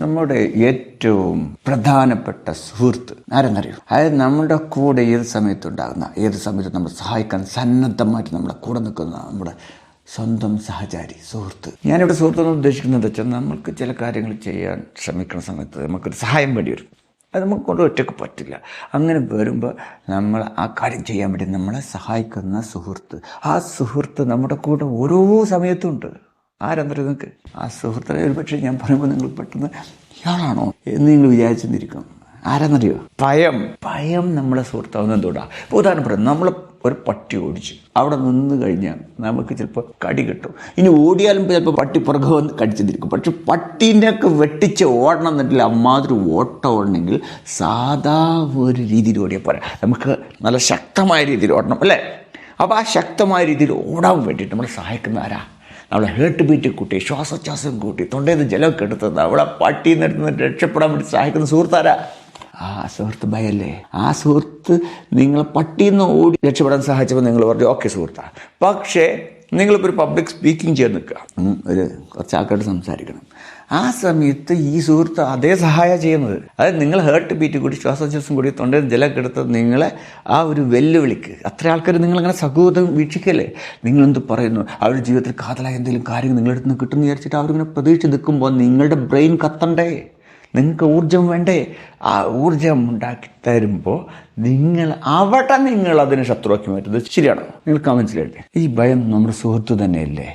നമ്മുടെ ഏറ്റവും പ്രധാനപ്പെട്ട സുഹൃത്ത് ആരെന്നറിയോ അതായത് നമ്മുടെ കൂടെ ഏത് സമയത്തുണ്ടാകുന്ന ഏത് സമയത്ത് നമ്മൾ സഹായിക്കാൻ സന്നദ്ധമായിട്ട് നമ്മുടെ കൂടെ നിൽക്കുന്ന നമ്മുടെ സ്വന്തം സഹചാരി സുഹൃത്ത്. ഞാനിവിടെ സുഹൃത്ത് എന്ന് ഉദ്ദേശിക്കുന്നത് വെച്ചാൽ നമ്മൾക്ക് ചില കാര്യങ്ങൾ ചെയ്യാൻ ശ്രമിക്കുന്ന സമയത്ത് നമുക്കൊരു സഹായം വേണ്ടി വരും. അത് നമുക്ക് കൊണ്ട് ഒറ്റയ്ക്ക് പറ്റില്ല. അങ്ങനെ വരുമ്പോൾ നമ്മൾ ആ കാര്യം ചെയ്യാൻ വേണ്ടി നമ്മളെ സഹായിക്കുന്ന സുഹൃത്ത്. ആ സുഹൃത്ത് നമ്മുടെ കൂടെ ഓരോ സമയത്തും ഉണ്ട്. ആരെന്നറിയോ നിങ്ങൾക്ക് ആ സുഹൃത്തിനെ ഒരു പക്ഷേ ഞാൻ പറയുമ്പോൾ നിങ്ങൾ പെട്ടെന്ന് ഇയാളാണോ? എന്ന് നിങ്ങൾ വിചാരിച്ചെന്നിരിക്കും ആരെന്നറിയോ? ഭയം. ഭയം നമ്മളെ സുഹൃത്താവുന്ന എന്തുകൊണ്ടാ? ഉദാഹരണം പറയാം നമ്മൾ ഒരു പട്ടി ഓടിച്ചു. അവിടെ നിന്ന് കഴിഞ്ഞാൽ നമുക്ക് ചിലപ്പോൾ കടി കിട്ടും. ഇനി ഓടിയാലും ചിലപ്പോൾ പട്ടി പുറകെ വന്ന് കടിച്ചെന്നിരിക്കും. പക്ഷെ പട്ടീനെയൊക്കെ വെട്ടിച്ച് ഓടണം എന്നിട്ടില്ല അമ്മാതിരി ഓട്ടം ഓടണമെങ്കിൽ സാധാ ഒരു രീതിയിൽ ഓടിയാൽ പോരാ. നമുക്ക് നല്ല ശക്തമായ രീതിയിൽ ഓടണം അല്ലേ? അപ്പോൾ ആ ശക്തമായ രീതിയിൽ ഓടാൻ വേണ്ടിയിട്ട് നമ്മളെ സഹായിക്കുന്ന ആരാ നമ്മളെ ഹേർട്ട് ബീറ്റ് കൂട്ടി ശ്വാസോച്ഛ്വാസം കൂട്ടി തൊണ്ടയിൽ നിന്ന് ജലമൊക്കെ എടുത്തത് അവളെ പട്ടിയിൽ നിന്ന് രക്ഷപ്പെടാൻ വേണ്ടി സഹായിക്കുന്ന സുഹൃത്താരാ? ആ സുഹൃത്ത് ഭയല്ലേ? ആ സുഹൃത്ത് നിങ്ങൾ പട്ടിയിൽ നിന്ന് ഓടി രക്ഷപ്പെടാൻ സഹായിച്ചപ്പോൾ നിങ്ങൾ പറഞ്ഞു ഓക്കെ സുഹൃത്താ പക്ഷേ നിങ്ങളിപ്പോൾ ഒരു പബ്ലിക് സ്പീക്കിംഗ് ചെയ്ത് നിൽക്കുക. ഒരു കുറച്ച് ആൾക്കാരോട് സംസാരിക്കണം. ആ സമയത്ത് ഈ സുഹൃത്ത് അതേ സഹായം ചെയ്യുന്നത്. അതായത് നിങ്ങൾ ഹേർട്ട് ബീറ്റ് കൂടി ശ്വാസോച്ഛ്വാസം കൂടി തൊണ്ടയിൽ ജലമൊക്കെ എടുത്ത് നിങ്ങളെ ആ ഒരു വെല്ലുവിളിക്ക്. അത്ര ആൾക്കാർ നിങ്ങളങ്ങനെ സഹോദരം വീക്ഷിക്കല്ലേ? നിങ്ങളെന്ത് പറയുന്നു? അവരുടെ ജീവിതത്തിൽ കാതലായ എന്തെങ്കിലും കാര്യങ്ങൾ നിങ്ങളുടെ അടുത്ത് നിന്ന് കിട്ടുമെന്ന് വിചാരിച്ചിട്ട് അവരിങ്ങനെ പ്രതീക്ഷിച്ച് നിൽക്കുമ്പോൾ നിങ്ങളുടെ ബ്രെയിൻ കത്തണ്ടേ? നിങ്ങൾക്ക് ഊർജം വേണ്ടേ? ആ ഊർജം ഉണ്ടാക്കി തരുമ്പോൾ നിങ്ങൾ അവിടെ നിങ്ങൾ അതിനെ ശത്രുവാക്കി മാറ്റുന്നത് ശരിയാണോ? നിങ്ങൾക്ക് മനസ്സിലായില്ലേ ഈ ഭയം നമ്മുടെ സുഹൃത്തു തന്നെയല്ലേ?